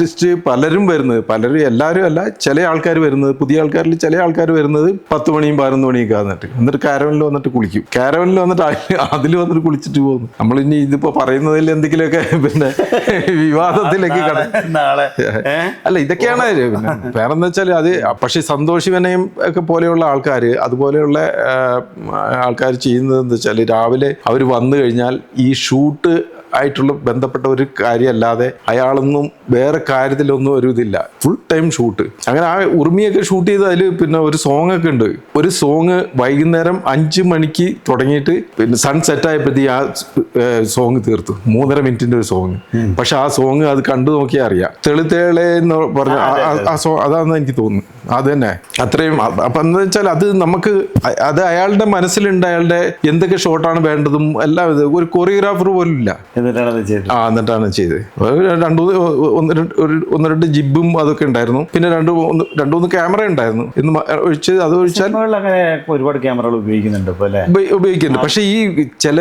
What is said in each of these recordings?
Artist പലരും വരുന്നത് പലരും എല്ലാവരും അല്ല ചില ആൾക്കാർ വരുന്നത് പുതിയ ആൾക്കാരിൽ ചില ആൾക്കാർ വരുന്നത് പത്ത് മണിയും പതിനൊന്ന് മണിയൊക്കെ വന്നിട്ട് എന്നിട്ട് കാരവനിൽ വന്നിട്ട് കുളിക്കും. കാരവനിൽ വന്നിട്ട് അതിൽ വന്നിട്ട് കുളിച്ചിട്ട് പോകുന്നു. നമ്മൾ ഇനി ഇതിപ്പോ പറയുന്നതിൽ എന്തെങ്കിലുമൊക്കെ പിന്നെ വിവാദത്തിലേക്ക് കട അല്ല ഇതൊക്കെയാണ് ഇത്. പിന്നെ വേറെ എന്താ വെച്ചാൽ അത് പക്ഷെ സന്തോഷിവനെയും ഒക്കെ പോലെയുള്ള ആൾക്കാർ അതുപോലെയുള്ള ആൾക്കാർ ചെയ്യുന്നത് എന്താ വെച്ചാൽ രാവിലെ അവർ വന്നു കഴിഞ്ഞാൽ ഈ ഷൂട്ട് ആയിട്ടുള്ള ബന്ധപ്പെട്ട ഒരു കാര്യമല്ലാതെ അയാളൊന്നും വേറെ കാര്യത്തിലൊന്നും ഒരു ഇതില്ല. ഫുൾ ടൈം ഷൂട്ട് അങ്ങനെ ആ ഉറുമിയൊക്കെ ഷൂട്ട് ചെയ്ത് അതിൽ പിന്നെ ഒരു സോങ് ഒക്കെ ഉണ്ട്. ഒരു സോങ് വൈകുന്നേരം അഞ്ച് മണിക്ക് തുടങ്ങിയിട്ട് പിന്നെ സൺ സെറ്റ് ആയപ്പോഴത്തേക്ക് ആ സോങ് തീർത്തു. മൂന്നര മിനിറ്റിന്റെ ഒരു സോങ് പക്ഷെ ആ സോങ് അത് കണ്ടു നോക്കിയാൽ അറിയാം. തെളിത്തേളെ എന്ന് പറഞ്ഞ ആ- സോ അതാണെന്ന് എനിക്ക് തോന്നുന്നു. അത് തന്നെ. അത്രയും അപ്പൊ എന്താ വെച്ചാൽ അത് നമുക്ക് അത് അയാളുടെ മനസ്സിലുണ്ട്. അയാളുടെ എന്തൊക്കെ ഷോട്ടാണ് വേണ്ടതും എല്ലാം ഇത്. ഒരു കൊറിയോഗ്രാഫർ പോലും ഇല്ല. ആ എന്നിട്ടാണ് ചെയ്തത്. രണ്ടു ഒന്ന് ഒരു ഒന്ന് രണ്ട് ജിബും അതൊക്കെ ഉണ്ടായിരുന്നു. പിന്നെ രണ്ട് രണ്ടു രണ്ട് മൂന്ന് ക്യാമറ ഉണ്ടായിരുന്നു. എന്ന് ഒഴിച്ച് അത് ഒഴിച്ചാൽ ഒരുപാട് ക്യാമറകൾ ഉപയോഗിക്കുന്നുണ്ട് ഉപയോഗിക്കുന്നുണ്ട്. പക്ഷെ ഈ ചില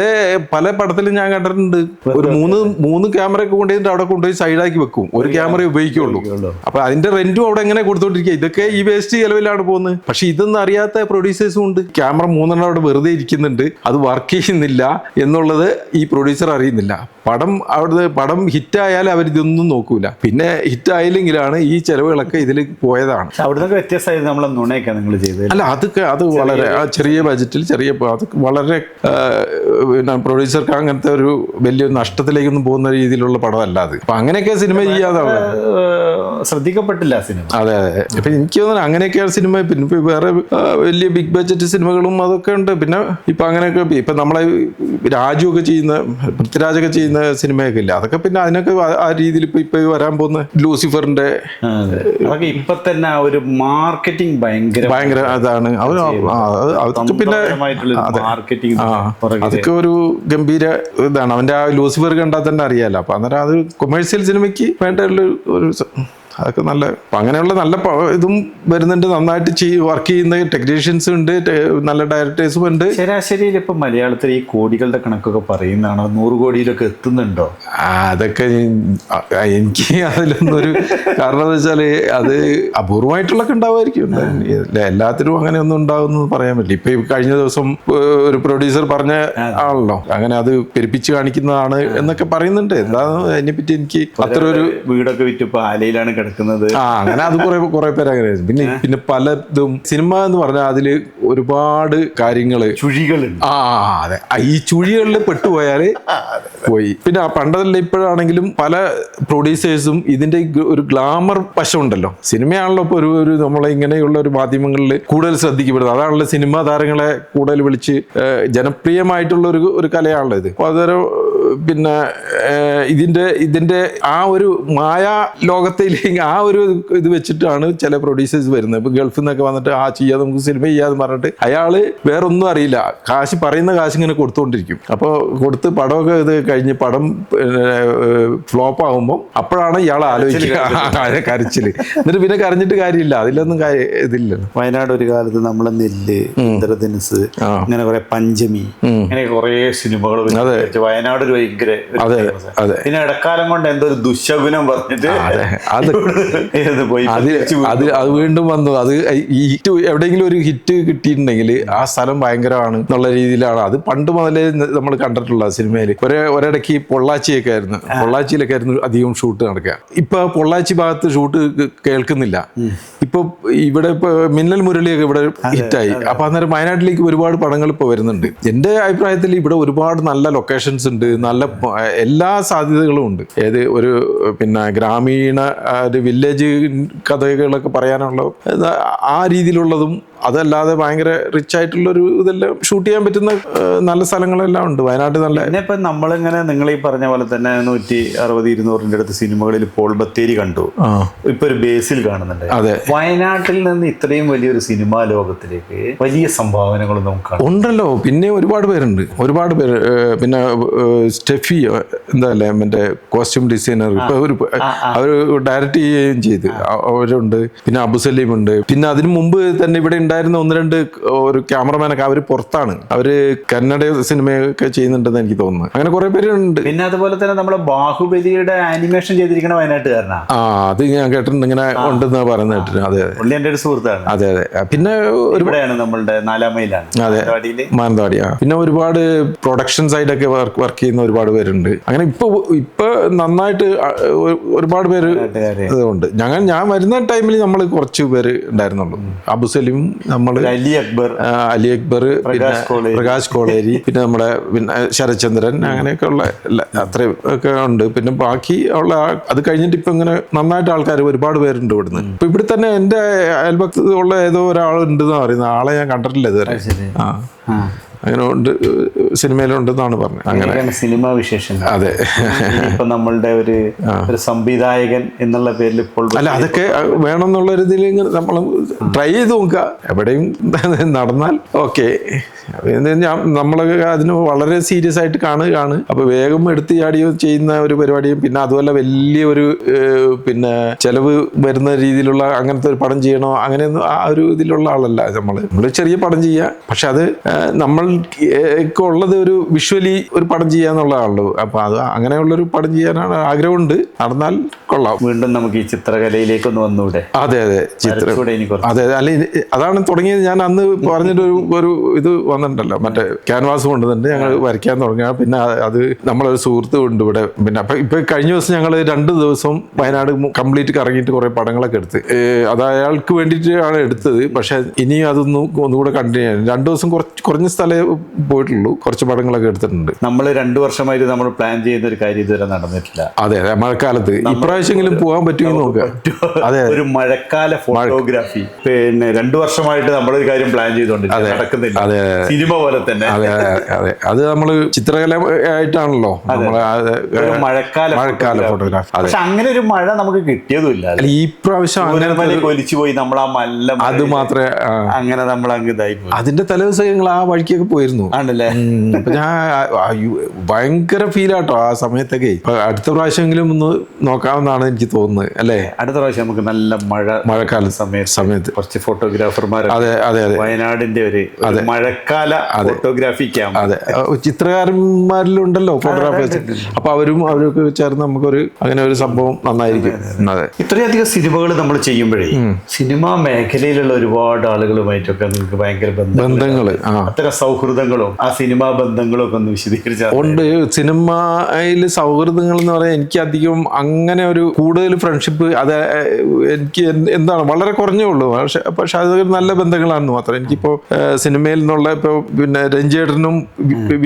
പല പടത്തിലും ഞാൻ കണ്ടിട്ടുണ്ട്. ഒരു മൂന്ന് മൂന്ന് ക്യാമറ ഒക്കെ കൊണ്ടുപോയിട്ട് അവിടെ കൊണ്ടുപോയി സൈഡാക്കി വെക്കും. ഒരു ക്യാമറ ഉപയോഗിക്കുള്ളൂ. അപ്പൊ അതിന്റെ റെന്റും അവിടെ എങ്ങനെ കൊടുത്തോണ്ടിരിക്കുക? ഇതൊക്കെ ഈ വേസ്റ്റ് ചെലവിലാണ് പോകുന്നത്. പക്ഷെ ഇതൊന്നും അറിയാത്ത പ്രൊഡ്യൂസേഴ്സും ഉണ്ട്. ക്യാമറ മൂന്നെണ്ണം അവിടെ വെറുതെ ഇരിക്കുന്നുണ്ട്. അത് വർക്ക് ചെയ്യുന്നില്ല എന്നുള്ളത് ഈ പ്രൊഡ്യൂസർ അറിയുന്നില്ല. പടം അവിടുത്തെ പടം ഹിറ്റായാൽ അവരിതൊന്നും നോക്കൂല. പിന്നെ ഹിറ്റ് ആയില്ലെങ്കിലാണ് ഈ ചെലവുകളൊക്കെ ഇതിൽ പോയതാണ്. അവിടുന്ന് വ്യത്യസ്തമായത് നുണയൊക്കെ നിങ്ങൾ ചെയ്തത്. അല്ല അതൊക്കെ അത് വളരെ ആ ചെറിയ ബജറ്റിൽ ചെറിയ അതൊക്കെ അത് വളരെ പിന്നെ പ്രൊഡ്യൂസർക്ക് അങ്ങനത്തെ ഒരു വലിയ നഷ്ടത്തിലേക്കൊന്നും പോകുന്ന രീതിയിലുള്ള പടമല്ല അത്. അപ്പൊ അങ്ങനെയൊക്കെ സിനിമ ചെയ്യാതാണ് ശ്രദ്ധിക്കപ്പെട്ടില്ല സിനിമ. അതെ അതെ. ഇപ്പൊ എനിക്ക് തോന്നുന്നു അങ്ങനെയൊക്കെയാണ് സിനിമ പിന്നെ വേറെ വലിയ ബിഗ് ബഡ്ജറ്റ് സിനിമകളും അതൊക്കെ ഉണ്ട്. പിന്നെ ഇപ്പൊ അങ്ങനെയൊക്കെ ഇപ്പൊ നമ്മളെ രാജു ഒക്കെ ചെയ്യുന്ന പൃഥ്വിരാജൊക്കെ ചെയ്യുന്ന സിനിമയൊക്കെ ഇല്ല? അതൊക്കെ പിന്നെ അതിനൊക്കെ ആ- രീതിയിൽ ഇപ്പൊ ഇപ്പൊ വരാൻ പോകുന്ന ലൂസിഫറിന്റെ. അതൊക്കെ ഇപ്പൊ തന്നെ ഒരു മാർക്കറ്റിംഗ് ഭയങ്കര ഭയങ്കര അതാണ്. അതൊക്കെ പിന്നെ മാർക്കറ്റിംഗ് അതൊക്കെ ഒരു ഗംഭീര ഇതാണ്. അവന്റെ ആ ലൂസിഫർ കണ്ടാൽ തന്നെ അറിയാലോ. അപ്പൊ അന്നേരം അത് കൊമേഴ്സ്യൽ സിനിമയ്ക്ക് വേണ്ട ഒരു അതൊക്കെ നല്ല അങ്ങനെയുള്ള നല്ല ഇതും വരുന്നുണ്ട് നന്നായിട്ട് ചെയ് വർക്ക് ചെയ്യുന്ന ടെക്നീഷ്യൻസ് ഉണ്ട് നല്ല ഡയറക്ടേഴ്സും ഉണ്ട്. ശരാശരിയിൽ ഇപ്പം മലയാളത്തിൽ ഈ കോടികളുടെ കണക്കൊക്കെ പറയുന്നതാണോ? നൂറ് കോടിയിലൊക്കെ എത്തുന്നുണ്ടോ? അതൊക്കെ എനിക്ക് അതിലൊന്നൊരു കാരണം എന്ന് വെച്ചാൽ അത് അപൂർവമായിട്ടുള്ളൊക്കെ ഉണ്ടാവുമായിരിക്കും. എല്ലാത്തിനും അങ്ങനെ ഒന്നും ഉണ്ടാവുമെന്ന് പറയാൻ പറ്റില്ല. ഇപ്പൊ കഴിഞ്ഞ ദിവസം ഒരു പ്രൊഡ്യൂസർ പറഞ്ഞ ആണല്ലോ അങ്ങനെ അത് പെരുപ്പിച്ച് കാണിക്കുന്നതാണ് എന്നൊക്കെ പറയുന്നുണ്ട്. എന്താ അതിനെപ്പറ്റി എനിക്ക് അത്ര ഒരു വീടൊക്കെ വിറ്റ് ഇപ്പോൾ ആലയിലാണ് കിടക്കുന്നത്. ആ അങ്ങനെ അത് കുറെ കുറെ പേര് അങ്ങനെ പിന്നെ പിന്നെ പലതും സിനിമ എന്ന് പറഞ്ഞാൽ അതിൽ ഒരുപാട് കാര്യങ്ങൾ. ചുഴികൾ ആ അതെ. ഈ ചുഴികളിൽ പെട്ടുപോയാൽ പോയി. പിന്നെ പണ്ടതല്ല ഇപ്പോഴാണെങ്കിലും പല പ്രൊഡ്യൂസേഴ്സും ഇതിന്റെ ഒരു ഗ്ലാമർ വശമുണ്ടല്ലോ. സിനിമയാണല്ലോ ഇപ്പൊ ഒരു ഒരു നമ്മളെ ഇങ്ങനെയുള്ള ഒരു മാധ്യമങ്ങളിൽ കൂടുതൽ ശ്രദ്ധിക്കപ്പെടുന്നത്. അതാണല്ലോ സിനിമാ താരങ്ങളെ കൂടുതൽ വിളിച്ച് ജനപ്രിയമായിട്ടുള്ള ഒരു ഒരു കലയാണല്ലോ ഇത്. അപ്പൊ അതൊരു പിന്നെ ഇതിന്റെ ഇതിന്റെ ആ ഒരു മായാ ലോകത്തിലേക്ക് ആ ഒരു ഇത് വെച്ചിട്ടാണ് ചില പ്രൊഡ്യൂസേഴ്സ് വരുന്നത്. ഇപ്പം ഗൾഫിൽ നിന്നൊക്കെ വന്നിട്ട് ആ ചെയ്യാതെ നമുക്ക് സിനിമ ചെയ്യാന്ന് പറഞ്ഞിട്ട് അയാൾ വേറൊന്നും അറിയില്ല. കാശ് പറയുന്ന കാശ് ഇങ്ങനെ കൊടുത്തുകൊണ്ടിരിക്കും അപ്പോൾ കൊടുത്ത് പടമൊക്കെ ഇത് കഴിഞ്ഞ് പടം ഫ്ലോപ്പ് ആകുമ്പോൾ അപ്പോഴാണ് ഇയാൾ ആലോചിക്കുക. കരച്ചിൽ എന്നിട്ട് പിന്നെ കരഞ്ഞിട്ട് കാര്യമില്ല. അതിലൊന്നും ഇതില്ല. വയനാട് ഒരു കാലത്ത് നമ്മൾ നെല്ല് ഇന്ദ്രധനുസ് അങ്ങനെ കുറെ പഞ്ചമി അങ്ങനെ കുറെ സിനിമകൾ വയനാട് ഒരു ഭയങ്കര പിന്നെ ഇടക്കാലം കൊണ്ട് എന്തോ ഒരു ദുശകുനം പറഞ്ഞിട്ട് അത്. അത് അത് വീണ്ടും വന്നു. അത് ഹിറ്റ് എവിടെയെങ്കിലും ഒരു ഹിറ്റ് കിട്ടിയിട്ടുണ്ടെങ്കിൽ ആ സ്ഥലം ഭയങ്കരമാണ് എന്നുള്ള രീതിയിലാണ്. അത് പണ്ട് മുതലേ നമ്മൾ കണ്ടിട്ടുള്ള സിനിമയിൽ. ഒരേ ഒരിടയ്ക്ക് പൊള്ളാച്ചിയൊക്കെ ആയിരുന്നു. പൊള്ളാച്ചിയിലൊക്കെ ആയിരുന്നു അധികം ഷൂട്ട് നടക്കുക. ഇപ്പൊ പൊള്ളാച്ചി ഭാഗത്ത് ഷൂട്ട് കേൾക്കുന്നില്ല. ഇപ്പൊ ഇവിടെ ഇപ്പൊ മിന്നൽ മുരളിയൊക്കെ ഇവിടെ ഹിറ്റായി. അപ്പൊ അന്നേരം വയനാട്ടിലേക്ക് ഒരുപാട് പടങ്ങൾ ഇപ്പൊ വരുന്നുണ്ട്. എന്റെ അഭിപ്രായത്തിൽ ഇവിടെ ഒരുപാട് നല്ല ലൊക്കേഷൻസ് ഉണ്ട്. നല്ല എല്ലാ സാധ്യതകളും ഉണ്ട്. ഏത് ഒരു പിന്നെ ഗ്രാമീണ ഒരു വില്ലേജ് കഥകളൊക്കെ പറയാനുള്ള ആ രീതിയിലുള്ളതും അതല്ലാതെ ഭയങ്കര റിച്ച് ആയിട്ടുള്ള ഒരു ഇതെല്ലാം ഷൂട്ട് ചെയ്യാൻ പറ്റുന്ന നല്ല സ്ഥലങ്ങളെല്ലാം ഉണ്ട്. വയനാട്ടിൽ നല്ല പിന്നെ ഇപ്പം നമ്മളിങ്ങനെ നിങ്ങൾ ഈ പറഞ്ഞ പോലെ തന്നെ നൂറ്റി അറുപത് ഇരുന്നൂറിന്റെ അടുത്ത് സിനിമകളിൽ പോൾ ബത്തേരി കണ്ടു. ഇപ്പൊ ഒരു ബേസിൽ കാണുന്നുണ്ട്. അതെ. വയനാട്ടിൽ നിന്ന് ഇത്രയും വലിയൊരു സിനിമാ ലോകത്തിലേക്ക് വലിയ സംഭാവനകൾ നമുക്ക് ഉണ്ടല്ലോ. പിന്നെ ഒരുപാട് പേരുണ്ട്. ഒരുപാട് പേര് പിന്നെ സ്റ്റെഫി എന്താ അല്ലേ മറ്റേ കോസ്റ്റ്യൂം ഡിസൈനർ ഇപ്പൊ ഒരു അവർ ഡയറക്റ്റ് ചെയ്യുകയും ചെയ്ത്. അവരുണ്ട് പിന്നെ അബുസലീം ഉണ്ട്. പിന്നെ അതിനു മുമ്പ് തന്നെ ഇവിടെ ഉണ്ടായിരുന്ന ഒന്ന് രണ്ട് ഒരു ക്യാമറമാൻ ഒക്കെ അവർ പുറത്താണ്. അവർ കന്നഡ സിനിമയൊക്കെ ചെയ്യുന്നുണ്ടെന്ന് എനിക്ക് തോന്നുന്നു. അങ്ങനെ കുറെ പേരുണ്ട് പിന്നെ അതുപോലെ തന്നെ നമ്മുടെ ബാഹുബലിയുടെ ആനിമേഷൻ ചെയ്തിരിക്കണ വയനാട്ടുകാരനാ. ആ അത് ഞാൻ കേട്ടിട്ടുണ്ട്. ഇങ്ങനെ ഉണ്ടെന്ന് പറയുന്ന കേട്ടിട്ടുണ്ട്. അതെ അതെ. എന്റെ ഒരു സുഹൃത്താണ്. അതെ അതെ. പിന്നെ ഒരുപാടാണ് നമ്മളുടെ നാലാം മൈലാണ്. അതെ. മാനന്തവാടി പിന്നെ ഒരുപാട് പ്രൊഡക്ഷൻ സൈഡൊക്കെ വർക്ക് ചെയ്യുന്ന ഒരുപാട് പേരുണ്ട്. അങ്ങനെ ഇപ്പൊ ഇപ്പൊ നന്നായിട്ട് ഒരുപാട് പേര്. ഇതുണ്ട്. ഞങ്ങൾ ഞാൻ വരുന്ന ടൈമിൽ നമ്മൾ കുറച്ച് പേര് ഉണ്ടായിരുന്നുള്ളൂ. അബുസലിം നമ്മൾ അലി അക്ബർ അലി അക്ബർ പിന്നെ പ്രകാശ് കോളേരി പിന്നെ നമ്മുടെ പിന്നെ ശരചന്ദ്രൻ അങ്ങനെയൊക്കെ ഉള്ള അത്രയും ഒക്കെ ഉണ്ട്. പിന്നെ ബാക്കി ഉള്ള അത് കഴിഞ്ഞിട്ട് ഇപ്പൊ ഇങ്ങനെ നന്നായിട്ട് ആൾക്കാർ ഒരുപാട് പേരുണ്ട് ഇവിടുന്ന്. ഇപ്പൊ ഇവിടെ തന്നെ എന്റെ അയൽപക്കത്ത് ഉള്ള ഏതോ ഒരാളുണ്ടെന്നാ പറയുന്നത്. ആളെ ഞാൻ കണ്ടിട്ടില്ല ഇതുവരെ. ആ. അങ്ങനെ ഉണ്ട് സിനിമയിലുണ്ടെന്നാണ് പറഞ്ഞത്. അങ്ങനെ. സിനിമ വിശേഷം അതെ. നമ്മളുടെ ഒരു ഒരു സംവിധായകൻ എന്നുള്ള പേരിൽ ഇപ്പോൾ അല്ല അതൊക്കെ വേണം എന്നുള്ള ഒരു ഇതിൽ നമ്മൾ ട്രൈ ചെയ്ത് നോക്കുക. എവിടെയും നടന്നാൽ ഓക്കെ നമ്മൾ അതിന് വളരെ സീരിയസ് ആയിട്ട് കാണുകയാണ്. അപ്പൊ വേഗം എടുത്ത് ചാടിയോ ചെയ്യുന്ന ഒരു പരിപാടിയും പിന്നെ അതുപോലെ വലിയ ഒരു പിന്നെ ചെലവ് വരുന്ന രീതിയിലുള്ള അങ്ങനത്തെ ഒരു പടം ചെയ്യണോ അങ്ങനെയൊന്നും ആ ഒരു ഇതിലുള്ള ആളല്ല നമ്മൾ നമ്മൾ ചെറിയ പടം ചെയ്യുക പക്ഷെ അത് നമ്മൾ നമ്മൾക്ക് ഉള്ളത് ഒരു വിഷ്വലി ഒരു പടം ചെയ്യാന്നുള്ള ആളുള്ളൂ അപ്പൊ അത് അങ്ങനെയുള്ളൊരു പടം ചെയ്യാനാണ് ആഗ്രഹമുണ്ട്. നടന്നാൽ കൊള്ളാം. വീണ്ടും നമുക്ക് ഈ ചിത്രകലയിലേക്ക് ഒന്ന് വന്നൂടെ? അതെ അതെ. ചിത്രം. അതെ അതെ. അല്ല അതാണ് തുടങ്ങിയത്. ഞാൻ അന്ന് പറഞ്ഞിട്ട് ഒരു ഒരു ഇത് വന്നിട്ടുണ്ടല്ലോ. മറ്റേ ക്യാൻവാസ് കൊണ്ടുവന്നിട്ട് ഞങ്ങൾ വരയ്ക്കാൻ തുടങ്ങിയ പിന്നെ അത് നമ്മളൊരു സുഹൃത്ത് ഉണ്ട് ഇവിടെ. പിന്നെ അപ്പൊ ഇപ്പൊ കഴിഞ്ഞ ദിവസം ഞങ്ങൾ രണ്ട് ദിവസം വയനാട് കംപ്ലീറ്റ് കറങ്ങിയിട്ട് കുറെ പടങ്ങളൊക്കെ എടുത്ത്. അത് അയാൾക്ക് വേണ്ടിയിട്ടാണ് എടുത്തത്. പക്ഷെ ഇനിയും അതൊന്നും ഒന്നുകൂടെ കണ്ടിന്യൂ ചെയ്യാൻ രണ്ടു ദിവസം കുറച്ച് കുറഞ്ഞ സ്ഥലമേ പോയിട്ടുള്ളൂ. കുറച്ച് പടങ്ങളൊക്കെ എടുത്തിട്ടുണ്ട്. നമ്മൾ രണ്ടു വർഷമായിട്ട് നമ്മൾ പ്ലാൻ ചെയ്യുന്ന ഒരു കാര്യം ഇതുവരെ നടന്നിട്ടില്ല അതെ അതെ മഴക്കാലത്ത്. ഇപ്രാവശ്യമെങ്കിലും പോകാൻ പറ്റുമെന്ന് നോക്കുക. അതെ ഒരു മഴക്കാല ഫോട്ടോഗ്രാഫി. പിന്നെ രണ്ടു വർഷമായിട്ട് നമ്മളൊരു കാര്യം പ്ലാൻ ചെയ്തുകൊണ്ടിരിക്കുക നടക്കുന്നില്ല. സിനിമ പോലെ തന്നെ. അതെ അതെ അതെ. നമ്മൾ ചിത്രകല ആയിട്ടാണല്ലോ. മഴക്കാല മഴക്കാല ഫോട്ടോഗ്രാഫി. പക്ഷെ അങ്ങനെ ഒരു മഴ നമുക്ക് കിട്ടിയതുമില്ല. ഇല്ല ഈ പ്രാവശ്യം അങ്ങനെ കൊലിച്ചു പോയി നമ്മൾ ആ മല്ല അത് മാത്രമേ അങ്ങനെ നമ്മൾ അങ്ങ് ഇതായി പോയി. അതിന്റെ തലേദിവസം ഞങ്ങൾ ആ വഴിക്കൊക്കെ പോയിരുന്നു. ആണല്ലേ? ഞാൻ ഭയങ്കര ഫീലാട്ടോ ആ സമയത്തൊക്കെ. ഇപ്പൊ അടുത്ത പ്രാവശ്യമെങ്കിലും ഒന്ന് നോക്കാമെന്നാണ് എനിക്ക് തോന്നുന്നത് അല്ലേ? അടുത്ത പ്രാവശ്യം നമുക്ക് നല്ല മഴ മഴക്കാല സമയത്ത് സമയത്ത്. കുറച്ച് ഫോട്ടോഗ്രാഫർമാർ അതെ അതെ അതെ. വയനാടിന്റെ ഒരു മഴക്കാല ഫോട്ടോഗ്രാഫി ക്യാമ്പ് അതെ. ആ, ചിത്രകാരന്മാരിലുണ്ടല്ലോ ഫോട്ടോഗ്രാഫേഴ്സ്. അപ്പൊ അവരും അവരൊക്കെ ചേർന്ന് നമുക്കൊരു അങ്ങനെ ഒരു സംഭവം നന്നായിരിക്കും. അതെ ഇത്രയധികം സിനിമകൾ നമ്മൾ ചെയ്യുമ്പോഴേ സിനിമാ മേഖലയിലുള്ള ഒരുപാട് ആളുകളുമായിട്ടൊക്കെ നിങ്ങൾക്ക് ഭയങ്കര ബന്ധങ്ങൾ അത്തരം സൗഹൃദങ്ങളും ആ സിനിമാ ബന്ധങ്ങളും ഒക്കെ ഒന്ന് വിശദീകരിച്ചാൽ ഉണ്ട്. സിനിമയിൽ സൗഹൃദങ്ങൾ എന്ന് പറയാൻ എനിക്ക് അധികം അങ്ങനെ ഒരു കൂടുതൽ ഫ്രണ്ട്ഷിപ്പ് അത് എനിക്ക് എന്താണ് വളരെ കുറഞ്ഞേ ഉള്ളൂ. പക്ഷെ പക്ഷെ അത് നല്ല ബന്ധങ്ങളാണെന്ന് മാത്രം. എനിക്കിപ്പോൾ സിനിമയിൽ നിന്നുള്ള ഇപ്പോൾ പിന്നെ രഞ്ജേട്ടനും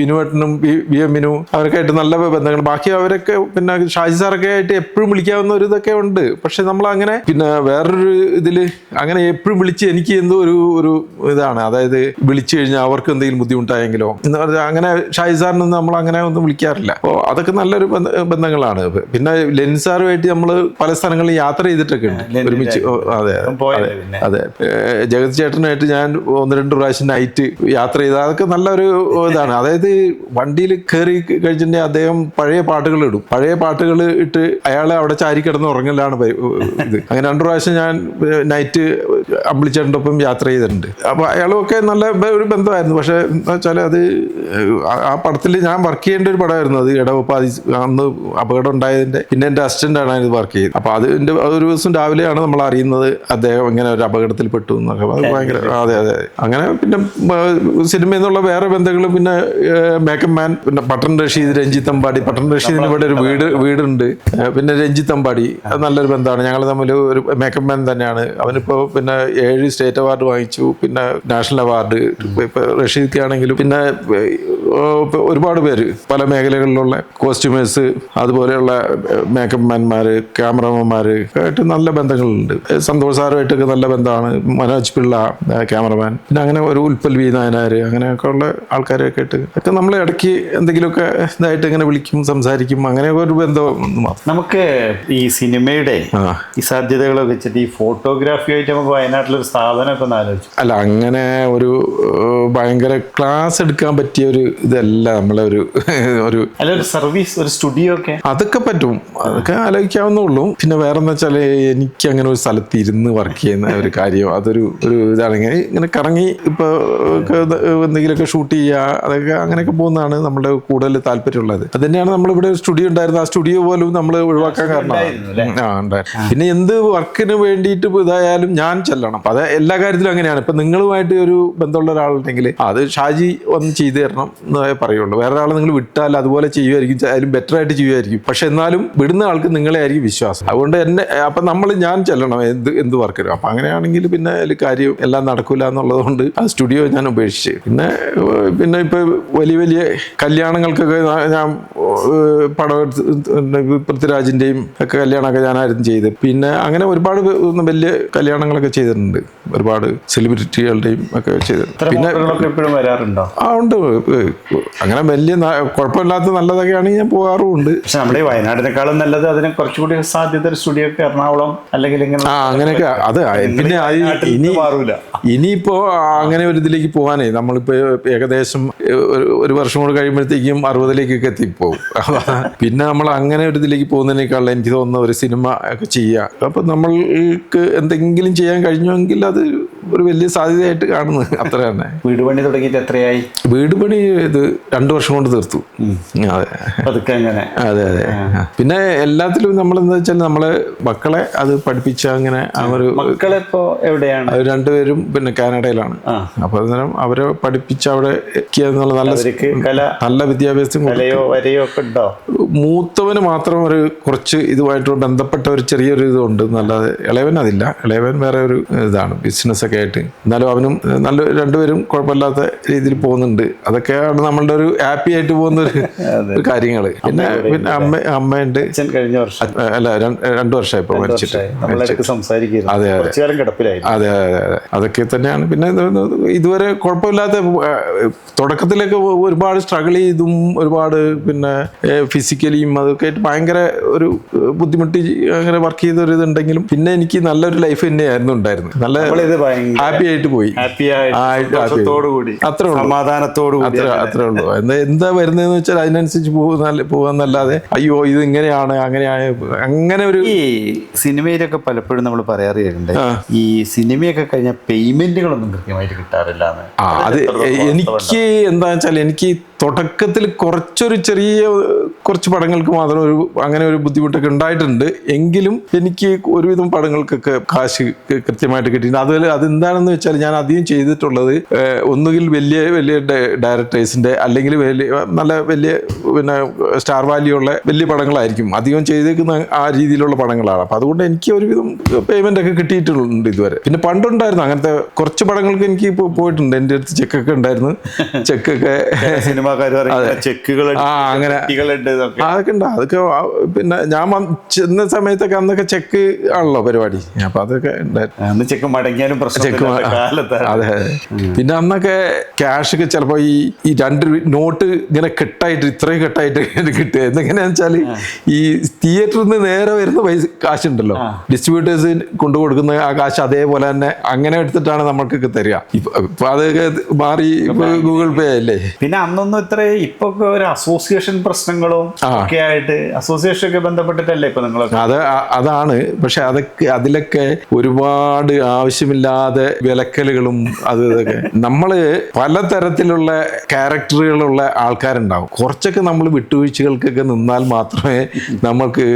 വിനുവേട്ടനും വി എം അവരൊക്കെ ആയിട്ട് നല്ല ബന്ധങ്ങൾ. ബാക്കി അവരൊക്കെ പിന്നെ ഷാജി സാറൊക്കെ ആയിട്ട് എപ്പോഴും വിളിക്കാവുന്ന ഒരു ഇതൊക്കെ ഉണ്ട്. പക്ഷെ നമ്മൾ അങ്ങനെ പിന്നെ വേറൊരു ഇതിൽ അങ്ങനെ എപ്പോഴും വിളിച്ച് എനിക്ക് എന്തോ ഒരു ഒരു ഇതാണ്. അതായത് വിളിച്ചു കഴിഞ്ഞാൽ അവർക്ക് എന്തെങ്കിലും ബുദ്ധിമുട്ടായെങ്കിലോ എന്ന് പറഞ്ഞാൽ അങ്ങനെ ഷാജി സാറിനൊന്നും നമ്മൾ അങ്ങനെ ഒന്നും വിളിക്കാറില്ല. അപ്പോൾ അതൊക്കെ നല്ലൊരു ബന്ധങ്ങളാണ് പിന്നെ ലെൻസാറുമായിട്ട് നമ്മൾ പല സ്ഥലങ്ങളിൽ യാത്ര ചെയ്തിട്ടൊക്കെ ഉണ്ട്. ഒരുമിച്ച് അതെ അതെ. ജഗത് ചേട്ടനായിട്ട് ഞാൻ ഒന്ന് രണ്ട് പ്രാവശ്യം നൈറ്റ് യാത്ര ചെയ്ത. അതൊക്കെ നല്ലൊരു ഇതാണ്. അതായത് വണ്ടിയിൽ കയറി കഴിഞ്ഞിട്ടുണ്ടെങ്കിൽ അദ്ദേഹം പഴയ പാട്ടുകൾ ഇടും. പഴയ പാട്ടുകൾ ഇട്ട് അയാളെ അവിടെ ചാരി കിടന്ന് ഉറങ്ങലാണ് ഇത്. അങ്ങനെ രണ്ടു പ്രാവശ്യം ഞാൻ നൈറ്റ് അമ്പിളിച്ചേട്ടന്റെ ഒപ്പം യാത്ര ചെയ്തിട്ടുണ്ട്. അപ്പോൾ അയാളും ഒക്കെ നല്ല ഒരു ബന്ധമായിരുന്നു. പക്ഷേ എന്താ വെച്ചാൽ അത് ആ പടത്തിൽ ഞാൻ വർക്ക് ചെയ്യേണ്ട ഒരു പടമായിരുന്നു അത്. ഇടവപ്പാതി അന്ന് അപകടം ഉണ്ടായതിന്റെ പിന്നെ എന്റെ അസിസ്റ്റന്റാണ് അതിന് ഇത് വർക്ക് ചെയ്തത് അപ്പോൾ അതിന്റെ ഒരു ദിവസം രാവിലെയാണ് നമ്മൾ അറിയുന്നത് അദ്ദേഹം ഇങ്ങനെ ഒരു അപകടത്തിൽ പെട്ടു എന്നൊക്കെ. അത് ഭയങ്കര അതെ അതെ. അങ്ങനെ പിന്നെ സിനിമ എന്നുള്ള വേറെ ബന്ധങ്ങൾ പിന്നെ മേക്കപ്പ് മാൻ പിന്നെ പട്ടൺ റഷീദ് രഞ്ജിത്ത് അമ്പാടി പട്ടൺ റഷീദിന് ഇവിടെ ഒരു വീട് വീടുണ്ട്. പിന്നെ രഞ്ജിത്ത് അമ്പാടി അത് നല്ലൊരു ബന്ധമാണ്. ഞങ്ങൾ തമ്മിൽ ഒരു മേക്കപ്പ് മാൻ തന്നെയാണ്. അവനിപ്പോ പിന്നെ ഏഴ് സ്റ്റേറ്റ് അവാർഡ് വാങ്ങിച്ചു. പിന്നെ നാഷണൽ അവാർഡ്. ഇപ്പൊ റഷീദ് ആണെങ്കിലും പിന്നെ ഒരുപാട് പേര്. പല മേഖലകളിലുള്ള കോസ്റ്റ്യൂമേഴ്സ് അതുപോലെയുള്ള മേക്കപ്പ് മാൻമാര് ക്യാമറമാന്മാര് ആയിട്ട് നല്ല ബന്ധങ്ങളുണ്ട്. സന്തോഷ് സാറുമായിട്ടൊക്കെ നല്ല ബന്ധമാണ്. മനോജ് പിള്ള ക്യാമറമാൻ പിന്നെ അങ്ങനെ ഒരു ഉൽപ്പൽ വി നായനാർ അങ്ങനെയൊക്കെ ഉള്ള ആൾക്കാരെയൊക്കെ ആയിട്ട് ഒക്കെ നമ്മൾ ഇടയ്ക്ക് എന്തെങ്കിലുമൊക്കെ ഇതായിട്ട് ഇങ്ങനെ വിളിക്കും സംസാരിക്കും. അങ്ങനെയൊക്കെ ഒരു ബന്ധം നമുക്ക് ഈ സിനിമയുടെ ഈ സാധ്യതകളൊക്കെ വെച്ചിട്ട് ഈ ഫോട്ടോഗ്രാഫി ആയിട്ട് നമുക്ക് വയനാട്ടിലൊരു സ്ഥാപനമൊക്കെ ഒന്ന് ആലോചിച്ചു. അല്ല അങ്ങനെ ഒരു ഭയങ്കര ക്ലാസ് എടുക്കാൻ പറ്റിയ ഒരു ഇതെല്ലാം നമ്മളെ ഒരു ഒരു സർവീസ് ഒരു സ്റ്റുഡിയോ ഒക്കെ. അതൊക്കെ പറ്റും. അതൊക്കെ ആലോചിക്കാവുന്നേ ഉള്ളൂ. പിന്നെ വേറെ എന്താ വെച്ചാൽ എനിക്ക് അങ്ങനെ ഒരു സ്ഥലത്ത് ഇരുന്ന് വർക്ക് ചെയ്യുന്ന ഒരു കാര്യം. അതൊരു ഒരു ഇതാണെങ്കിൽ ഇങ്ങനെ കറങ്ങി ഇപ്പോൾ എന്തെങ്കിലുമൊക്കെ ഷൂട്ട് ചെയ്യുക അതൊക്കെ അങ്ങനെയൊക്കെ പോകുന്നതാണ് നമ്മുടെ കൂടുതൽ താല്പര്യമുള്ളത്. അത് തന്നെയാണ് നമ്മളിവിടെ ഒരു സ്റ്റുഡിയോ ഉണ്ടായിരുന്നത്. ആ സ്റ്റുഡിയോ പോലും നമ്മൾ ഒഴിവാക്കാൻ കാരണം ആ ഉണ്ടായിരുന്നു പിന്നെ എന്ത് വർക്കിന് വേണ്ടിയിട്ട് ഇതായാലും ഞാൻ ചെല്ലണം. അത് എല്ലാ കാര്യത്തിലും അങ്ങനെയാണ്. ഇപ്പൊ നിങ്ങളുമായിട്ട് ഒരു ബന്ധമുള്ള ഒരാളുണ്ടെങ്കിൽ അത് ഷാജി ഒന്ന് ചെയ്തു തരണം. എന്നേ പറയുള്ളൂ. വേറെ ഒരാളെ നിങ്ങൾ വിട്ടാൽ അതുപോലെ ചെയ്യുമായിരിക്കും അതിലും ബെറ്റർ ആയിട്ട് ചെയ്യുമായിരിക്കും പക്ഷെ എന്നാലും വിടുന്ന ആൾക്ക് നിങ്ങളെ ആയിരിക്കും വിശ്വാസം. അതുകൊണ്ട് എന്നെ അപ്പൊ നമ്മൾ ഞാൻ ചെല്ലണം എന്ത് എന്ത് വർക്കിനും അപ്പൊ അങ്ങനെയാണെങ്കിൽ പിന്നെ അതിൽ കാര്യം എല്ലാം നടക്കൂല എന്നുള്ളതുകൊണ്ട് ആ സ്റ്റുഡിയോ ഞാൻ ഉപേക്ഷിച്ച്. പിന്നെ പിന്നെ ഇപ്പൊ വലിയ വലിയ കല്യാണങ്ങൾക്കൊക്കെ ഞാൻ- പടം പൃഥ്വിരാജിന്റെയും ഒക്കെ കല്യാണമൊക്കെ ഞാനായിരുന്നു ചെയ്ത് പിന്നെ അങ്ങനെ ഒരുപാട് വലിയ കല്യാണങ്ങളൊക്കെ ചെയ്തിട്ടുണ്ട്. ഒരുപാട് സെലിബ്രിറ്റികളുടെയും ഒക്കെ ചെയ്ത്. പിന്നെ ആ ഉണ്ട്. അങ്ങനെ വലിയ കുഴപ്പമില്ലാത്ത നല്ലതൊക്കെ ആണെങ്കിൽ ഞാൻ പോകാറുമുണ്ട് പക്ഷെ നമ്മുടെ ഈ വയനാടിനേക്കാളും നല്ലത് അതിന് കുറച്ചുകൂടി സാധ്യത സ്റ്റുഡിയോ ഒക്കെ എറണാകുളം അല്ലെങ്കിൽ ഇങ്ങനെ ആ അങ്ങനെയൊക്കെ. അത് പിന്നെ ഇനി മാറൂല? ഇനിയിപ്പോ അങ്ങനെ ഒരു ഇതിലേക്ക് പോകാനേ നമ്മളിപ്പോ ഏകദേശം ഒരു വർഷം കൂടെ കഴിയുമ്പോഴത്തേക്കും അറുപതിലേക്കൊക്കെ എത്തിപ്പോവും. പിന്നെ നമ്മൾ അങ്ങനെ ഒരു ഇതിലേക്ക് പോകുന്നതിനേക്കാളും എനിക്ക് തോന്നുന്ന ഒരു സിനിമ ഒക്കെ ചെയ്യുക. അപ്പൊ നമ്മൾക്ക് എന്തെങ്കിലും ചെയ്യാൻ കഴിഞ്ഞെങ്കിൽ അത് അത് ഒരു വലിയ സാധ്യതയായിട്ട് കാണുന്നത് അത്ര തന്നെ. വീട് പണി തുടങ്ങിയിട്ട് എത്രയായി? വീട് പണി ഇത് രണ്ടു വർഷം കൊണ്ട് തീർത്തു. അതെ. അതെ അതെ. പിന്നെ എല്ലാത്തിലും നമ്മൾ എന്താ വെച്ചാൽ നമ്മളെ മക്കളെ അത് പഠിപ്പിച്ച അങ്ങനെ അവർ മക്കളെപ്പോ എവിടെയാണ്? അവർ രണ്ടുപേരും പിന്നെ കാനഡയിലാണ്. അപ്പൊ അന്നേരം അവരെ പഠിപ്പിച്ച അവിടെ എന്നുള്ള നല്ല നല്ല വിദ്യാഭ്യാസം ഉണ്ടോ? മൂത്തവന് മാത്രം ഒരു കുറച്ച് ഇതുമായിട്ട് ബന്ധപ്പെട്ട ഒരു ചെറിയൊരു ഇതുണ്ട്. നല്ലത് ഇളയവൻ അതില്ല ഇളയവൻ വേറെ ഒരു ഇതാണ്. ബിസിനസ് ഒക്കെ ആയിട്ട്. എന്നാലും അവനും നല്ല രണ്ടുപേരും കുഴപ്പമില്ലാത്ത രീതിയിൽ പോകുന്നുണ്ട്. അതൊക്കെയാണ് നമ്മളുടെ ഒരു ഹാപ്പി ആയിട്ട് പോകുന്ന ഒരു കാര്യങ്ങൾ പിന്നെ പിന്നെ അമ്മ അമ്മയുണ്ട്. കഴിഞ്ഞ വർഷം. അല്ല രണ്ട് വർഷമായി ഇപ്പൊ മരിച്ചിട്ട്. അതെ, അതെ. അതെ അതെ അതെ അതൊക്കെ തന്നെയാണ്. പിന്നെ ഇത് ഇതുവരെ കുഴപ്പമില്ലാത്ത തുടക്കത്തിലൊക്കെ ഒരുപാട് സ്ട്രഗിൾ ചെയ്തും ഒരുപാട് പിന്നെ ഫിസിക്കലിയും അതൊക്കെ ആയിട്ട് ഭയങ്കര ഒരു ബുദ്ധിമുട്ടി അങ്ങനെ വർക്ക് ചെയ്ത ഒരു ഇതുണ്ടെങ്കിലും പിന്നെ എനിക്ക് നല്ലൊരു ലൈഫ് തന്നെയായിരുന്നു ഉണ്ടായിരുന്നത്. നല്ല ഹാപ്പി ആയിട്ട് പോയി. ഹാപ്പി ആയിട്ട് കൂടി സമാധാനത്തോടു അത്ര അത്രേ ഉള്ളൂ. എന്താ എന്താ വരുന്നതെന്ന് വെച്ചാൽ അതിനനുസരിച്ച് പോകുന്ന പോകാന്നല്ലാതെ അയ്യോ ഇത് ഇങ്ങനെയാണ് അങ്ങനെയാണ് അങ്ങനെ ഒരു ഈ സിനിമയിലൊക്കെ പലപ്പോഴും നമ്മൾ പറയാറുണ്ട് ഈ സിനിമയൊക്കെ കഴിഞ്ഞ പേയ്മെന്റുകളൊന്നും കൃത്യമായിട്ട് കിട്ടാറില്ല അത് എനിക്ക് എന്താ വെച്ചാൽ എനിക്ക് തുടക്കത്തിൽ കുറച്ചൊരു ചെറിയ കുറച്ച് പടങ്ങൾക്ക് മാത്രം ഒരു അങ്ങനെ ഒരു ബുദ്ധിമുട്ടൊക്കെ ഉണ്ടായിട്ടുണ്ട്. എങ്കിലും എനിക്ക് ഒരുവിധം പടങ്ങൾക്കൊക്കെ കാശ് കൃത്യമായിട്ട് കിട്ടിയിട്ടുണ്ട്. അതുപോലെ അതെന്താണെന്ന് വെച്ചാൽ ഞാൻ അധികം ചെയ്തിട്ടുള്ളത് ഒന്നുകിൽ വലിയ വലിയ ഡയറക്ടേഴ്സിന്റെ അല്ലെങ്കിൽ വലിയ നല്ല വലിയ പിന്നെ സ്റ്റാർ വാല്യൂ ഉള്ള വലിയ പടങ്ങളായിരിക്കും. അധികം ചെയ്തേക്കുന്ന ആ രീതിയിലുള്ള പടങ്ങളാണ്. അപ്പോൾ അതുകൊണ്ട് എനിക്ക് ഒരുവിധം പേയ്മെന്റ് ഒക്കെ കിട്ടിയിട്ടുണ്ട് ഇതുവരെ. പിന്നെ പണ്ടുണ്ടായിരുന്നു അങ്ങനത്തെ കുറച്ച് പടങ്ങൾക്ക് എനിക്ക് പോയിട്ടുണ്ട്. എന്റെ അടുത്ത് ചെക്കൊക്കെ ഉണ്ടായിരുന്നു. ചെക്കൊക്കെ സിനിമാക്കാർ ചെക്കുകൾ അങ്ങനെ. അതൊക്കെ ഉണ്ട് അതൊക്കെ പിന്നെ ഞാൻ ചെന്ന സമയത്തൊക്കെ അന്നൊക്കെ ചെക്ക് ആണല്ലോ പരിപാടി. അപ്പൊ അതൊക്കെ അന്ന് ചെക്ക് മടങ്ങിയാലും ചെക്ക് അതെ അതെ. പിന്നെ അന്നൊക്കെ ക്യാഷ് ഒക്കെ ചിലപ്പോ ഈ ഈ രണ്ട് നോട്ട് ഇങ്ങനെ കെട്ടായിട്ട് ഇത്രയും കെട്ടായിട്ട് കിട്ടുക. എന്നെങ്ങനെയാന്ന് വെച്ചാൽ ഈ തിയേറ്ററിൽ നിന്ന് നേരെ വരുന്ന പൈസ കാശുണ്ടല്ലോ. ഡിസ്ട്രിബ്യൂട്ടേഴ്സ് കൊണ്ടു കൊടുക്കുന്ന ആ കാശ് അതേപോലെ തന്നെ അങ്ങനെ എടുത്തിട്ടാണ് നമ്മൾക്കൊക്കെ തരിക. ഇപ്പൊ അതൊക്കെ മാറി ഗൂഗിൾ പേ അല്ലേ? പിന്നെ അന്നൊന്നും ഇത്ര ഇപ്പൊ ഒരു അസോസിയേഷൻ പ്രശ്നങ്ങളും ഒക്കെ ആയിട്ട് അസോസിയേഷൻ ഒക്കെ ബന്ധപ്പെട്ടിട്ടല്ലേ ഇപ്പൊ നിങ്ങളൊക്കെ അത് അതാണ്. പക്ഷെ അതൊക്കെ അതിലൊക്കെ ഒരുപാട് ആവശ്യമില്ലാതെ വിലക്കലുകളും അത് ഇതൊക്കെ. നമ്മൾ പലതരത്തിലുള്ള ക്യാരക്ടറുകളുള്ള ആൾക്കാരുണ്ടാവും. കുറച്ചൊക്കെ നമ്മൾ വിട്ടുവീഴ്ചകൾക്കൊക്കെ നിന്നാൽ മാത്രമേ നമ്മൾക്ക്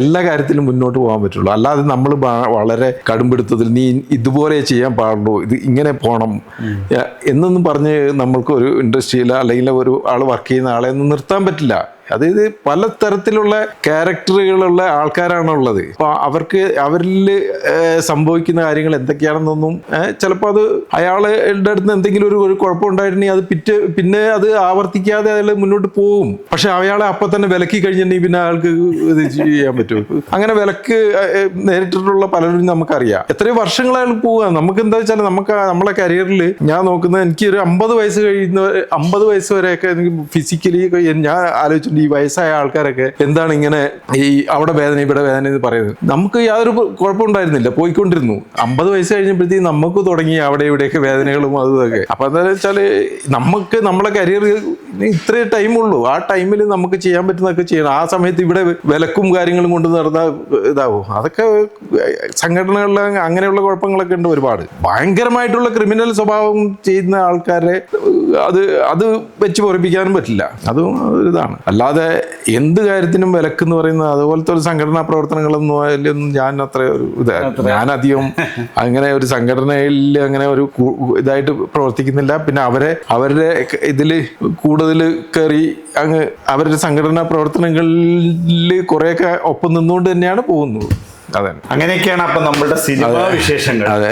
എല്ലാ കാര്യത്തിലും മുന്നോട്ട് പോകാൻ പറ്റുള്ളൂ. അല്ലാതെ നമ്മൾ വളരെ കടുംപിടുത്തത്തിൽ നീ ഇതുപോലെ ചെയ്യാൻ പാടുള്ളൂ ഇത് ഇങ്ങനെ പോകണം എന്നൊന്നും പറഞ്ഞ് നമ്മൾക്ക് ഒരു ഇൻഡസ്ട്രിയിൽ അല്ലെങ്കിൽ ഒരു ആൾ വർക്ക് ചെയ്യുന്ന ആളെ ഒന്നും നിർത്താൻ പറ്റില്ല. അതായത് പല തരത്തിലുള്ള ക്യാരക്ടറുകളുള്ള ആൾക്കാരാണ് ഉള്ളത് അപ്പൊ അവർക്ക് അവരിൽ സംഭവിക്കുന്ന കാര്യങ്ങൾ എന്തൊക്കെയാണെന്നൊന്നും ചിലപ്പോൾ അത് അയാളുടെ അടുത്ത് എന്തെങ്കിലും ഒരു ഒരു കുഴപ്പമുണ്ടായിട്ടുണ്ടെങ്കിൽ അത് പിറ്റ് പിന്നെ അത് ആവർത്തിക്കാതെ അയാൾ മുന്നോട്ട് പോകും. പക്ഷെ അയാളെ അപ്പൊ തന്നെ വിലക്കി കഴിഞ്ഞിട്ടുണ്ടെങ്കിൽ പിന്നെ അയാൾക്ക് ഇത് ചെയ്യാൻ പറ്റും. അങ്ങനെ വിലക്ക് നേരിട്ടിട്ടുള്ള പലരും നമുക്കറിയാം. എത്രയോ വർഷങ്ങളായാലും പോവുക. നമുക്ക് എന്താ വെച്ചാൽ നമുക്ക് നമ്മളെ കരിയറിൽ ഞാൻ നോക്കുന്നത് എനിക്ക് ഒരു അമ്പത് വയസ്സ് കഴിയുന്ന അമ്പത് വയസ്സ് വരെയൊക്കെ എനിക്ക് ഫിസിക്കലി ഞാൻ ആലോചിച്ചിട്ടുണ്ട്. ഈ വയസ്സായ ആൾക്കാരൊക്കെ എന്താണ് ഇങ്ങനെ ഈ അവിടെ വേദന ഇവിടെ വേദന എന്ന് പറയുന്നത്? നമുക്ക് യാതൊരു കുഴപ്പമുണ്ടായിരുന്നില്ല. പോയിക്കൊണ്ടിരുന്നു. അമ്പത് വയസ്സ് കഴിഞ്ഞപ്പോഴത്തേക്കും നമുക്ക് തുടങ്ങി അവിടെ ഇവിടെയൊക്കെ വേദനകളും അതും ഇതൊക്കെ. അപ്പൊ എന്താണെന്ന് വെച്ചാൽ നമുക്ക് നമ്മളെ കരിയർ ഇത്രേ ടൈമുള്ളൂ ആ ടൈമിൽ നമുക്ക് ചെയ്യാൻ പറ്റുന്നതൊക്കെ ചെയ്യണം. ആ സമയത്ത് ഇവിടെ വിലക്കും കാര്യങ്ങളും കൊണ്ട് നടന്ന ഇതാവും. അതൊക്കെ സംഘടനകളിൽ അങ്ങനെയുള്ള കുഴപ്പങ്ങളൊക്കെ ഉണ്ട് ഒരുപാട്. ഭയങ്കരമായിട്ടുള്ള ക്രിമിനൽ സ്വഭാവം ചെയ്യുന്ന ആൾക്കാരെ അത് അത് വെച്ച് പൊറിപ്പിക്കാനും പറ്റില്ല. അതും ഇതാണ്. അല്ലാതെ എന്ത് കാര്യത്തിനും വിലക്കെന്ന് പറയുന്നത് അതുപോലത്തെ ഒരു സംഘടനാ പ്രവർത്തനങ്ങളൊന്നും അതിലൊന്നും ഞാൻ അത്ര ഒരു ഞാൻ അധികം അങ്ങനെ ഒരു സംഘടനയിൽ അങ്ങനെ ഒരു ഇതായിട്ട് പ്രവർത്തിക്കുന്നില്ല. പിന്നെ അവരെ അവരുടെ ഇതിൽ കൂടുതൽ കയറി അങ്ങ് അവരുടെ സംഘടനാ പ്രവർത്തനങ്ങളിൽ കുറേയൊക്കെ ഒപ്പം നിന്നുകൊണ്ട് തന്നെയാണ് പോകുന്നത്. അതെ. അങ്ങനെയൊക്കെയാണ് അപ്പൊ നമ്മളുടെ സിനിമാ വിശേഷങ്ങൾ. അതെ.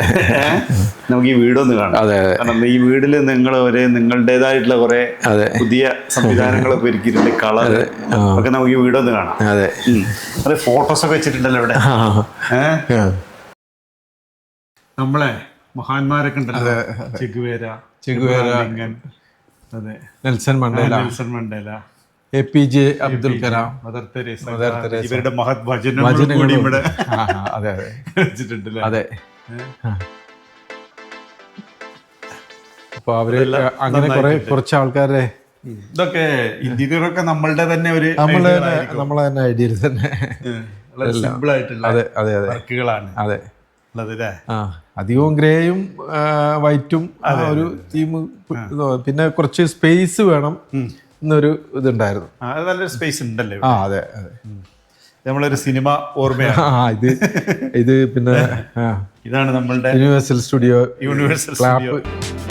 നമുക്ക് ഈ വീടൊന്ന് കാണാം. അതെ. കാരണം ഈ വീടിൽ നിങ്ങൾ ഒരു നിങ്ങളുടേതായിട്ടുള്ള കുറെ പുതിയ സംവിധാനങ്ങളൊക്കെ ഒരുക്കിയിട്ടുണ്ട് കളർ ഒക്കെ നമുക്ക് ഈ വീടൊന്ന് കാണാം. അതെ. അതെ ഫോട്ടോസ് ഒക്കെ വെച്ചിട്ടുണ്ടല്ലോ ഇവിടെ. നമ്മളെ മഹാന്മാരൊക്കെ ഉണ്ടല്ലോ. Che Guevara Che Guevara. അതെ. Nelson Mandela. Nelson Mandela. A P J Abdul Kalam Mother Teresa Mother Teresa. ഇവരുടെ മഹത് ഭജനങ്ങളും. കൂടി ഇവിടെ അതെ അതെ. വെച്ചിട്ടുണ്ടല്ലേ? അതെ? അപ്പൊ അവർ അങ്ങനെ കുറെ കുറച്ച് ആൾക്കാരെ ഇതൊക്കെ ഇന്ത്യയിലൊക്കെ നമ്മളുടെ തന്നെ ഒരു നമ്മളെ തന്നെ ഐഡിയ നമ്മളെ തന്നെ ഐഡിയയിൽ തന്നെ. സിമ്പിൾ ആയിട്ടുള്ള അതെ അതെ അതെ. വർക്കുകളാണ് അതെ. അധികവും ഗ്രേയും വൈറ്റും ഒരു തീം പിന്നെ കുറച്ച് സ്പേസ് വേണം. എന്നൊരു ഇതുണ്ടായിരുന്നു. അത് നല്ലൊരു സ്പേസ് ഉണ്ടല്ലേ ആ. അതെ അതെ. നമ്മളൊരു സിനിമ ഓർമ്മയാണ്. ആ ഇത് ഇത് പിന്നെ ഇതാണ് നമ്മളുടെ Universal studio Universal clap studio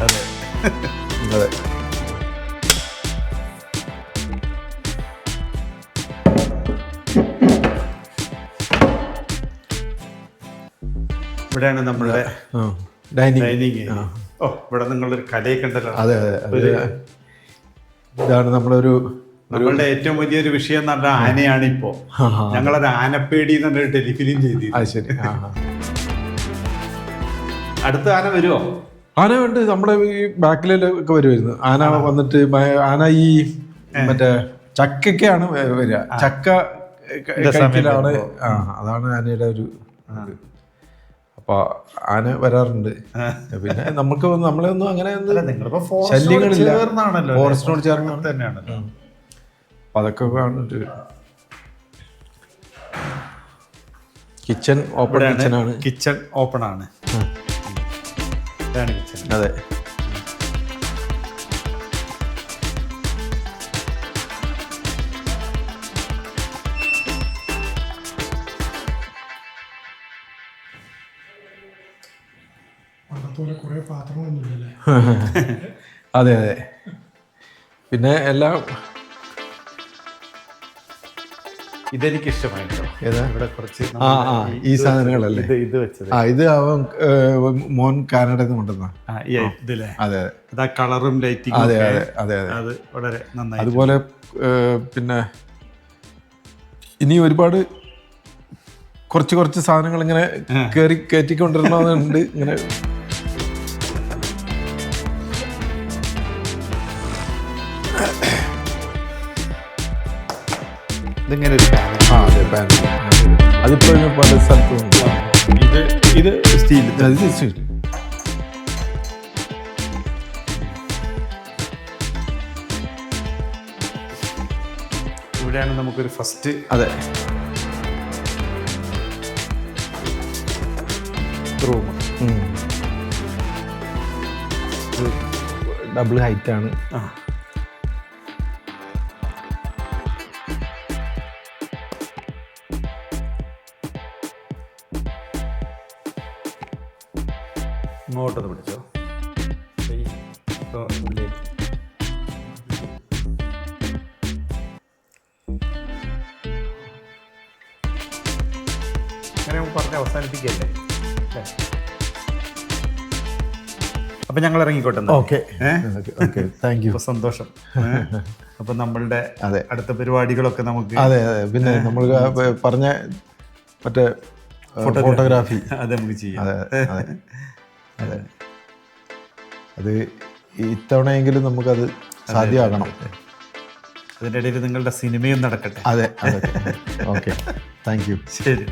അതെ. അതെ. ഇവിടെയാണ് നമ്മളുടെ ഡൈനിങ് ഡൈനിങ് ഓ ഇവിടെ നിങ്ങളൊരു കലയൊക്കെ ഉണ്ടല്ലോ. അതെ അത് ഇതാണ് നമ്മളൊരു നമ്മളുടെ ഏറ്റവും വലിയൊരു വിഷയം എന്ന് പറഞ്ഞാൽ ആനയാണ് ഇപ്പോ ഞങ്ങളൊരു ആനപ്പേടി എന്ന് പറഞ്ഞൊരു ടെലിഫിലിം ചെയ്തി ശരി. അടുത്ത ആന വരുമോ ആന ഉണ്ട് നമ്മുടെ ഈ ബാക്കിലൊക്കെ വരുമായിരുന്നു ആന വന്നിട്ട് ആന ഈ മറ്റേ ചക്കൊക്കെയാണ് വ- വരിക. ചക്ക കഴിക്കലാണ്. ആ അതാണ് ആനയുടെ ഒരു അപ്പൊ ആന വരാറുണ്ട്. പിന്നെ നമുക്ക് നമ്മളെ ഒന്നും അങ്ങനെ ഒന്നും ശല്യങ്ങളില്ല. ഫോറസ്റ്റിനോട് ചേർന്ന് തന്നെയാണല്ലോ. അപ്പൊ അതൊക്കെ കണ്ടിട്ട് കിച്ചൺ ഓപ്പൺ ആണ്. കിച്ചൺ ഓപ്പൺ ആണ്. കിച്ചൺ അതെ. കുറെ പാത്രങ്ങളൊന്നുമില്ലല്ലേ അതെ അതെ. പിന്നെ എല്ലാം ഇതെനിക്ക് ഇഷ്ടമായിട്ടോ ഈ സാധനങ്ങളല്ലേ? ഇത് ഇത് വെച്ചത്. ആ ഇത് അവൻ മോൻ കാനഡയിൽ നിന്ന് കൊണ്ടുവന്ന ആ ഈ ഇതില്ലേ? അതെ അതാ. കളറും ലൈറ്റിംഗും അതെ ഒക്കെ. അതെ അതെ അതെ. അത് വളരെ നന്നായി അതുപോലെ പിന്നെ ഇനി ഒരുപാട് കുറച്ച് കുറച്ച് സാധനങ്ങൾ ഇങ്ങനെ കയറി കയറ്റിക്കൊണ്ടിരുന്നുണ്ട് ഇങ്ങനെ ഇതിങ്ങനെ ഒരു panel. ആ അതെ പാനൽ പല സ്ഥലത്തും. ഇത് ഇത് സ്റ്റീൽ ഇത് സ്റ്റീൽ. ഇവിടെയാണ് നമുക്കൊരു ഫസ്റ്റ് അതെ. റൂം ഡബിൾ ഹൈറ്റ് ആണ്. ആ. ഇങ്ങോട്ടൊന്ന് പിടിച്ചോ. ഉള്ളിലേക്ക്. അങ്ങനെ നമുക്ക് പറഞ്ഞ് അവസാനിപ്പിക്കല്ലേ? അപ്പൊ ഞങ്ങൾ ഇറങ്ങിക്കോട്ടെ ഓക്കെ. താങ്ക് യു സന്തോഷം. അപ്പൊ നമ്മളുടെ അതെ. അടുത്ത പരിപാടികളൊക്കെ നമുക്ക് അതെ അതെ. പിന്നെ നമ്മൾ പറഞ്ഞ മറ്റേ ഫോട്ടോഗ്രാഫി അതെ നമുക്ക് ചെയ്യാം. അതെ. അതെ. അതെ ഇത്തവണയെങ്കിലും നമുക്കത് സാധ്യമാകണം. അതിന്റെ ഇടയിൽ നിങ്ങളുടെ സിനിമയും നടക്കട്ടെ. അതെ അതെ. ഓക്കെ. Thank you. ശരി